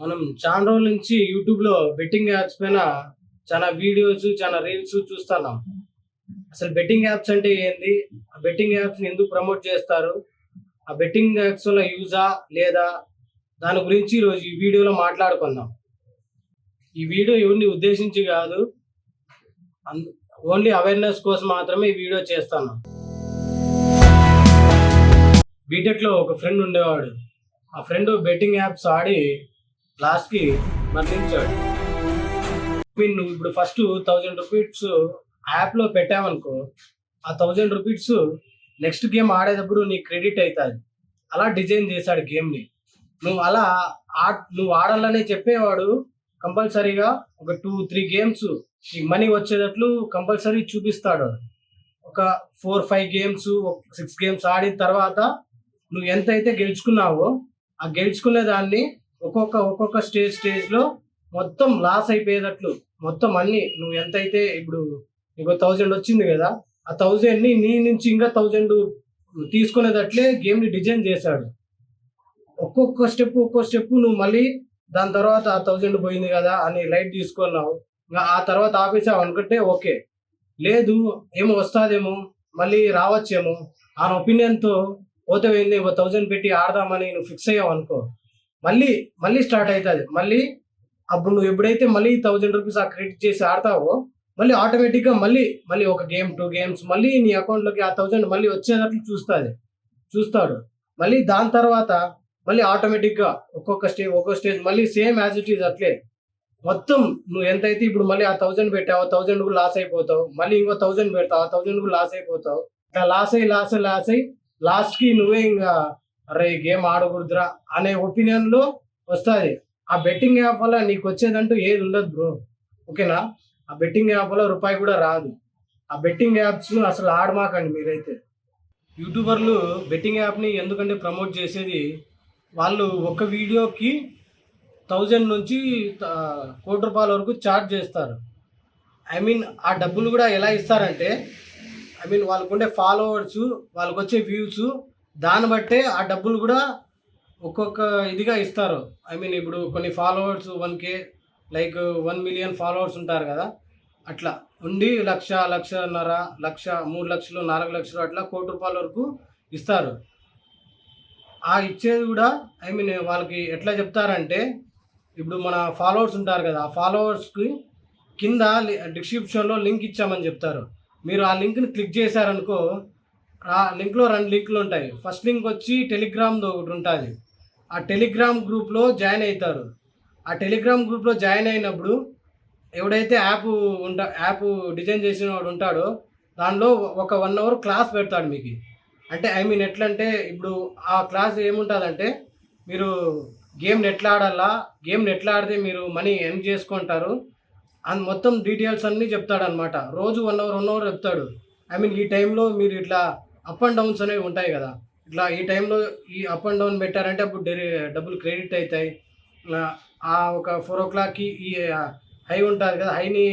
మనం చాలా రోజుల నుంచి యూట్యూబ్లో బెట్టింగ్ యాప్స్ పైన చాలా వీడియోస్ చాలా రీల్స్ చూస్తున్నాం. అసలు బెట్టింగ్ యాప్స్ అంటే ఏంది? ఆ బెట్టింగ్ యాప్స్ని ఎందుకు ప్రమోట్ చేస్తారు? ఆ బెట్టింగ్ యాప్స్ వల్ల యూజా లేదా? దాని గురించి ఈరోజు ఈ వీడియోలో మాట్లాడుకుందాం. ఈ వీడియో ఎవరిని ఉద్దేశించి కాదు ఓన్లీ అవేర్నెస్ కోసం మాత్రమే ఈ వీడియో చేస్తాను బీటెక్లో ఒక ఫ్రెండ్ ఉండేవాడు. ఆ ఫ్రెండ్ బెట్టింగ్ యాప్స్ ఆడి లాస్ట్కి మరణించాడు. మీన్ నువ్వు ఇప్పుడు ఫస్ట్ థౌజండ్ రూపీస్ యాప్లో పెట్టావనుకో ఆ థౌజండ్ రూపీస్ నెక్స్ట్ గేమ్ ఆడేటప్పుడు నీ క్రెడిట్ అవుతుంది అలా డిజైన్ చేశాడు గేమ్ని నువ్వు అలా ఆ నువ్వు ఆడాలనే చెప్పేవాడు కంపల్సరీగా ఒక టూ త్రీ గేమ్స్ నీకు మనీ వచ్చేటట్లు కంపల్సరీ చూపిస్తాడు. ఒక four five games six games ఆడిన తర్వాత నువ్వు ఎంత అయితే గెలుచుకున్నావో ఆ గెలుచుకునే దాన్ని ఒక్కొక్క ఒక్కొక్క స్టేజ్ స్టేజ్లో మొత్తం లాస్ అయిపోయేటట్లు మొత్తం అన్ని నువ్వు ఎంత అయితే ఇప్పుడు నీకు థౌజండ్ వచ్చింది కదా ఆ థౌజండ్ని నీ నుంచి ఇంకా థౌజండ్ తీసుకునేటట్లే గేమ్ని డిజైన్ చేశాడు. ఒక్కొక్క స్టెప్ ఒక్కొక్క స్టెప్ నువ్వు మళ్ళీ దాని తర్వాత ఆ థౌజండ్ పోయింది కదా అని లైట్ తీసుకున్నావు ఇంకా ఆ తర్వాత ఆపేసావు అనుకుంటే ఓకే. లేదు ఏమో వస్తాదేమో మళ్ళీ రావచ్చేమో ఆ ఒపీనియన్తో పోతే పోయింది ఒక థౌజండ్ పెట్టి ఆడదామని నువ్వు ఫిక్స్ అయ్యావు అనుకో. మళ్ళీ మళ్ళీ స్టార్ట్ అవుతుంది. మళ్ళీ అప్పుడు నువ్వు ఎప్పుడైతే మళ్ళీ థౌజండ్ రూపీస్ ఆ క్రెడిట్ చేసి ఆడతావో మళ్ళీ ఆటోమేటిక్గా మళ్ళీ మళ్ళీ ఒక గేమ్ టూ గేమ్స్ మళ్ళీ నీ అకౌంట్లోకి ఆ థౌజండ్ మళ్ళీ వచ్చేటట్లు చూస్తుంది. చూస్తాడు. మళ్ళీ దాని తర్వాత మళ్ళీ ఆటోమేటిక్గా ఒక్కొక్క స్టేజ్ ఒక్కొక్క స్టేజ్ మళ్ళీ సేమ్ యాజ్ ఇట్ ఈజ్ అట్లే. మొత్తం నువ్వు ఎంతైతే ఇప్పుడు మళ్ళీ ఆ థౌజండ్ పెట్టావు థౌజండ్ కూడా లాస్ అయిపోతావు. మళ్ళీ ఇంకో థౌజండ్ పెడతావు ఆ థౌజండ్ కూడా లాస్ అయిపోతావు. ఇట్లా లాస్ అయ్యి లాస్ అయ్యి లాస్ అయ్యి లాస్ట్కి నువ్వే ఇంకా అరే గేమ్ ఆడకూడదురా అనే ఒపీనియన్లో వస్తుంది ఆ బెట్టింగ్ యాప్ వల్ల నీకు వచ్చేదంటూ ఏది ఉండదు బ్రో ఓకేనా? ఆ బెట్టింగ్ యాప్ వల్ల రూపాయి కూడా రాదు. ఆ బెట్టింగ్ యాప్స్ అసలు ఆడమాకండి మీరైతే. యూట్యూబర్లు బెట్టింగ్ యాప్ని ఎందుకంటే ప్రమోట్ చేసేది వాళ్ళు ఒక వీడియోకి థౌజండ్ నుంచి కోటి రూపాయల వరకు ఛార్జ్ చేస్తారు. ఐ మీన్ ఆ డబ్బులు కూడా ఎలా ఇస్తారంటే ఐ మీన్ వాళ్ళకు ఉండే ఫాలోవర్స్ వాళ్ళకు వచ్చే వ్యూస్ దాన్ని బట్టే ఆ డబ్బులు కూడా ఒక్కొక్క ఇదిగా ఇస్తారు. ఐ మీన్ ఇప్పుడు కొన్ని followers one K like one million followers ఉంటారు కదా. అట్లా ఉండి లక్ష లక్షన్నర లక్ష మూడు లక్షలు నాలుగు లక్షలు అట్లా కోటి రూపాయల వరకు ఇస్తారు. ఆ ఇచ్చేది కూడా ఐ మీన్ వాళ్ళకి ఎట్లా చెప్తారంటే ఇప్పుడు మన ఫాలోవర్స్ ఉంటారు కదా ఆ ఫాలోవర్స్కి కింద డిస్క్రిప్షన్లో లింక్ ఇచ్చామని చెప్తారు. మీరు ఆ లింక్ని క్లిక్ చేశారనుకో లింక్లో రెండు లింకులు ఉంటాయి. ఫస్ట్ లింక్ వచ్చి టెలిగ్రామ్ది ఒకటి ఉంటుంది. ఆ టెలిగ్రామ్ గ్రూప్లో జాయిన్ అవుతారు ఆ టెలిగ్రామ్ గ్రూప్లో జాయిన్ అయినప్పుడు ఎవడైతే యాప్ ఉంటా యాప్ డిజైన్ చేసిన వాడు ఉంటాడో దానిలో ఒక వన్ అవర్ క్లాస్ పెడతాడు మీకు. అంటే ఐ మీన్ ఎట్లా అంటే ఇప్పుడు ఆ క్లాస్ ఏముంటుందంటే మీరు గేమ్ని ఎట్లా ఆడాలా గేమ్ని ఎట్లా ఆడితే మీరు మనీ ఎర్న్ చేసుకుంటారు. అండ్ మొత్తం డీటెయిల్స్ అన్నీ చెప్తాడనమాట రోజు వన్ అవర్ వన్ అవర్ చెప్తాడు. ఐ మీన్ ఈ టైంలో మీరు ఇట్లా అప్ అండ్ డౌన్స్ అనేవి ఉంటాయి కదా. ఇట్లా ఈ టైంలో ఈ అప్ అండ్ డౌన్ పెట్టారంటే అప్పుడు డెరి డబ్బులు క్రెడిట్ అవుతాయి ఆ, ఒక ఫోర్ ఓ క్లాక్కి ఈ హై ఉంటుంది కదా హైని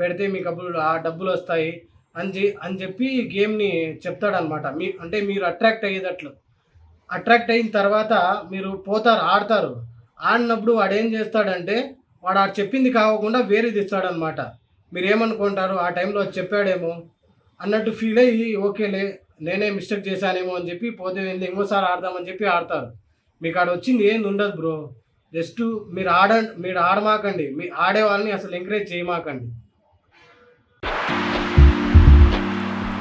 పెడితే మీకు అప్పుడు ఆ డబ్బులు వస్తాయి అని అని చెప్పి గేమ్ని చెప్తాడనమాట. మీ అంటే మీరు అట్రాక్ట్ అయ్యేటట్లు అట్రాక్ట్ అయిన తర్వాత మీరు పోతారు ఆడతారు. ఆడినప్పుడు వాడు ఏం చేస్తాడంటే వాడు ఆడు చెప్పింది కాకుండా వేరేది ఇస్తాడనమాట. మీరు ఏమనుకుంటారు? ఆ టైంలో చెప్పాడేమో? అన్నట్టు ఫీల్ అయ్యి ఓకేలే నేనే మిస్టేక్ చేశానేమో అని చెప్పి పోతే వెళ్ళి ఇంకోసారి ఆడదామని చెప్పి ఆడతారు. మీకు ఆడ వచ్చింది ఏంది ఉండదు బ్రో. జస్ట్ మీరు ఆడ మీరు ఆడమాకండి. మీ ఆడే వాళ్ళని అసలు ఎంకరేజ్ చేయమాకండి.